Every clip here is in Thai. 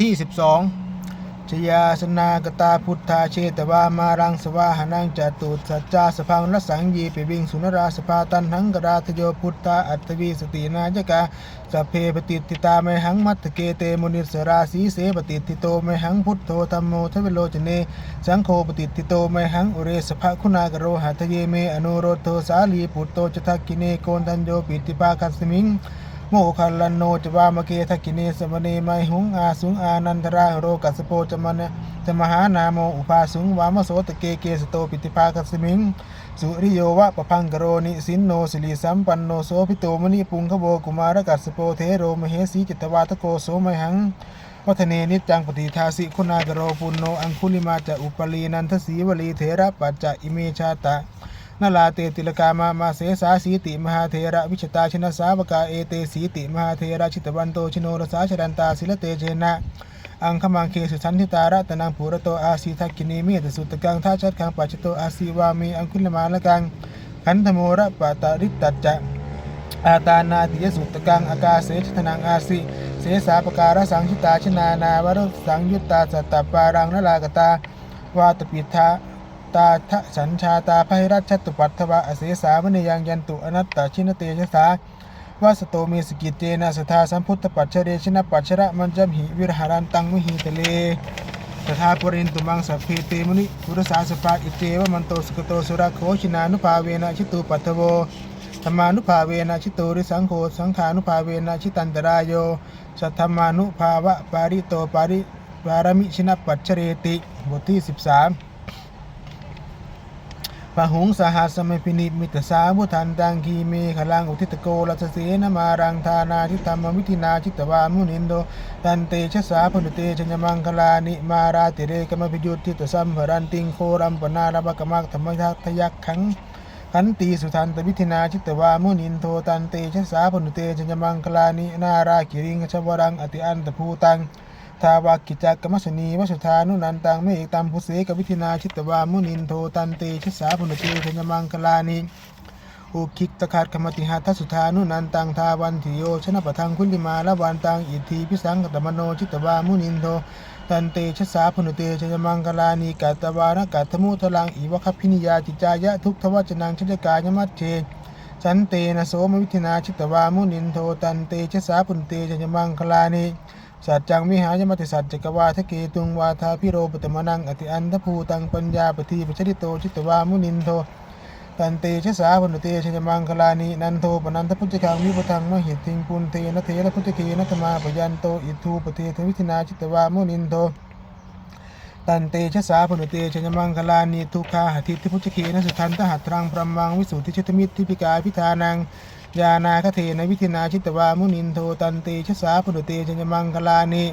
ที่ 12 ชยาสนากตาพุทธาเชตวามารังสวาหานังจตุสัจจาสพังรสังยีปิวิงสุนราสภาตันหังกราทโยพุทธาอัตวีสตินายกาสเพปฏิติตาไมหังมัตเกเตมุนิสราสีเสปฏิติโตไมหังพุทโธธรรมโมทเวโลจเน สังโฆปฏิติโตไมหังอุเรสภะคุณากโรหัตเยเมอนุโรโทสาลีปุตโตจทักกิเนโกนทันโยปิติปาคัสมิง โมคัลลันโนจวามเกทักกิเนสมเนไมหุงอาสุงอานันทราโรกัสโปจมนะจมหานาโมอุปาสุงวามโสตะเกเกสโตปิติภาคัสมิงสุริโยวะปะพังกโรนิสินโนสิริสัมปันโนโสพิโตมณีปุงขโบกุมารกัสโปเทโรมเหสีจิตวาตโกโสมหังวัฒเนนิจังปฏิทาสิคุณากโรปุณโนอังคุลิมาจะอุปลีนันทสีวลีเถระปัจจะอิเมชาตะ นาลาเตติลกามามาเสสาสีติมหาเทระวิชตาชนะสาวกาเอเตสีติมหาเทระชิตวันโตชโนรสาชรันตาศิลเตเชนะอังคมังเคสุสันทิตาระตนังภูระโตอาสีทักกินีเมตสุตกังท่าชัดคังปัจจโตอาสีวามีอังคุลมาละกังขันธโมระปะตาริตตัจจะอาตานาติยสุตกังอากาเสชทนังอาสิเสสาปการะสังชิตาชนานาวรสังยุตตาสัตตปารังนลากตาวาตปิทา ตาทะสัญชาตาภัยรัชตุปัตถวะอเสสามณียังยันตุอนัตตชินเตชะสาวาสโตมีสกิเตนะสทาสัมพุทธปัจเฉเรชนะปัจฉระมันจำหิวิรหารันตังมุหิทะเลตถาปรินตุมังสัพเพเตมุนิปุรสาสปาอิเตวมันโตสกโตสุรโคชินานุภาเวนะชิตุปัตถโวธรรมานุภาเวนะชิตุริสังโฆสังขานุภาเวนะชิตันตรายโยสัทธรรมานุภาวะปาริโตปาริปารมิชินะปัจเจเรติบทที่ 13 ปะหงสหัสมัยพินิมิตสามุทันตังคีเมขลังอุทิตโกรัสเสนมารังธานาทิธรรมวิธินาชิตวามุนินโดตันเตชะสาพนุเตชญมังคลานิมาราติเรกมพิยุทธิตสัมภรันติงโครัมปนาระบกมักธรรมทัตยักขังขันตีสุทันตวิธินาชิตวามุนินโทตันเตชะสาพนุเตชญมังคลานินารากิริงชวรังอติอันตภูตัง ทาวากิจักกมัสนีวสุธานุนันตังเมเอกตัมพุเสกวิธินาชิตวามุนินโทตันเตชะสาพุนเตชญมังคลานิอุคิกตะขาดคมติหัตถสุธานุนันตังทาวันทิโยชนะปะทังคุลิมาละวันตังอิทธิพิสังกตมโนชิตวามุนินโทตันเตชะสาพุนเตชญมังคลานิกัตตวานะกัตมุทลังอีวะคพินิยาจิจายะทุกทวัจนังชิจกายมัตเชสันเตนะโสมวิธินาชิตวามุนินโทตันเตชะสาพุนเตชญมังคลานิ สัจจังมิหายมติสัจจกวาทะเกตุงวาทาพิโรปตมนังอติอันทภูตังปัญญาปฏิปชริโตชิตวามุนินโทตันเตชะสาพนุเตชยมังคลานินันโทปนันทพุทธคังวิปทังมหิติงปุนเทนะเทระพุทธเคนัตมาปยันโตอิทูปเททวิธินาชิตวามุนินโทตันเตชะสาพนุเตชยมังคลานิทุกขาหติทิพุทธเคนะสุทันตหัตรังพรมังวิสุทธิชิตมิตรทิพิกาพิธานัง ยานาคเทนวิทินาชิตวามุนินโทตันตีชสาพุตเตชยมังคลานิ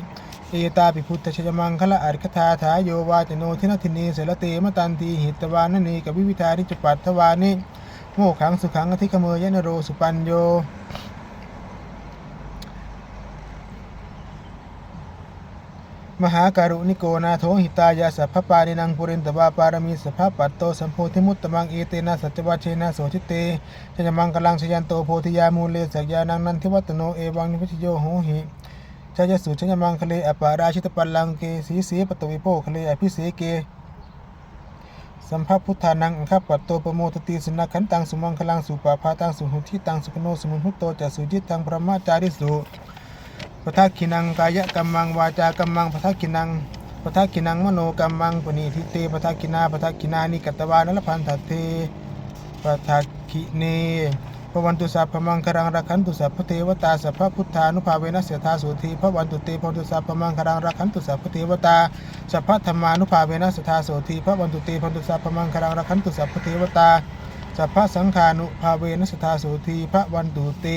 เอตาปิพุทธชยมังคละอัริคธาถาโยวาจโนทินทินีเสรเตมตันตีหิตวานนีกับวิวิธาริจปัตถวานิโมขังสุขังอธิคเมยนโรสุปัญโย มหาการุณิโกนาโทหิตายาสัพพปานินังปุรินตวาปารมีสัพพปัตโตสัมโพธิมุตตมังเอเตนะสัจวัชเชนะโสชิเตชยมังกลังชยันโตโพธิยามูเลสักยานังนันทิวัตโนเอวังนิพพิโยโหหิชยสุชยมังคะเลอปาราชิตปัลลังเกสีสีปตวิโปคะเลอภิเสเกสัมภพุทธานังอังคปัตโตปโมทติสุนัขันตังสุมังคลังสุปาพาตังสุหุทิตังสุขโนสมุนหุตโตจะสุจิตตังพระมาจาริสุ ปทักขินังกายกัมมังวาจากัมมังปทักขินังปทักขินังมโนกัมมังปณีทิเตปทักขินาปทักขินานิกัตวานลพันธเทปทักขิเนพระวันตุสัพพมังครังรักขันตุสัพพเทวตาสัพพพุทธานุภาเวนัสยธาสุธีพระวันตุเตพระวันตุสัพพมังครังรักขันตุสัพพเทวตาสัพพธรรมานุภาเวนัสยธาสุธีพระวันตุเตพระวันตุสัพพมังครังรักขันตุสัพพเทวตาสัพพสังฆานุภาเวนัสยธาสุธีพระวันตุเต